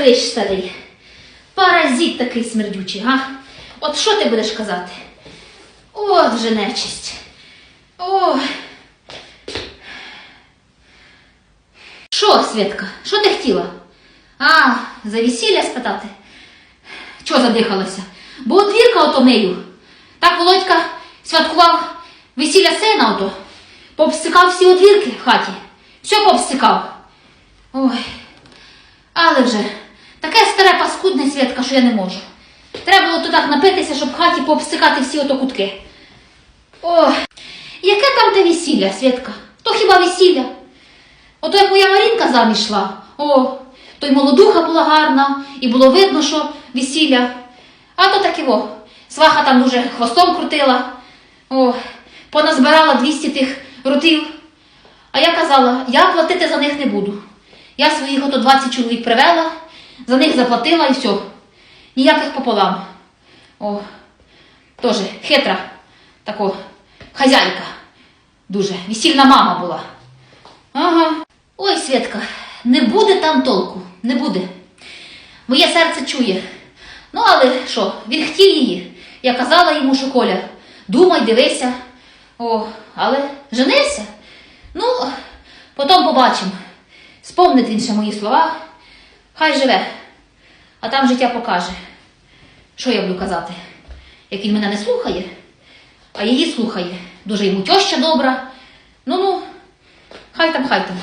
хрищ старий. Паразит такий смердючий, га? От що ти будеш казати? От вже нечисть. Ой. Що, Святка, що ти хотіла? А, за весілля спитати? Чого задихалася? Бо одвірка ото мию. Так Володька святкував весілля сина ото. Пообстикав всі одвірки в хаті. Все пообстикав. Ой. Але вже що я не можу. Треба було так напитися, щоб в хаті пообстикати всі ото кутки. Ой, яке там те весілля, Святка? То хіба весілля? Ото як моя Марінка заміж йшла, о, то й молодуха була гарна, і було видно, що весілля. А то таки во, сваха там дуже хвостом крутила, о, поназбирала 200 тих ротів. А я казала, я платити за них не буду. Я своїх ото 20 чоловік привела, за них заплатила і все. Ніяких пополам. О, теж хитра, тако, хазяйка. Дуже, весільна мама була. Ага. Ой, Святка, не буде там толку, не буде. Моє серце чує. Ну, але що, він хотів її. Я казала йому, що Коля, думай, дивися. О, але женися. Ну, потім побачимо. Спомнить він ще мої слова. Хай живе. А там життя покаже. Що я буду казати? Як він мене не слухає, а її слухає. Дуже йому тьоща добра. Ну ну, хай там, хай там.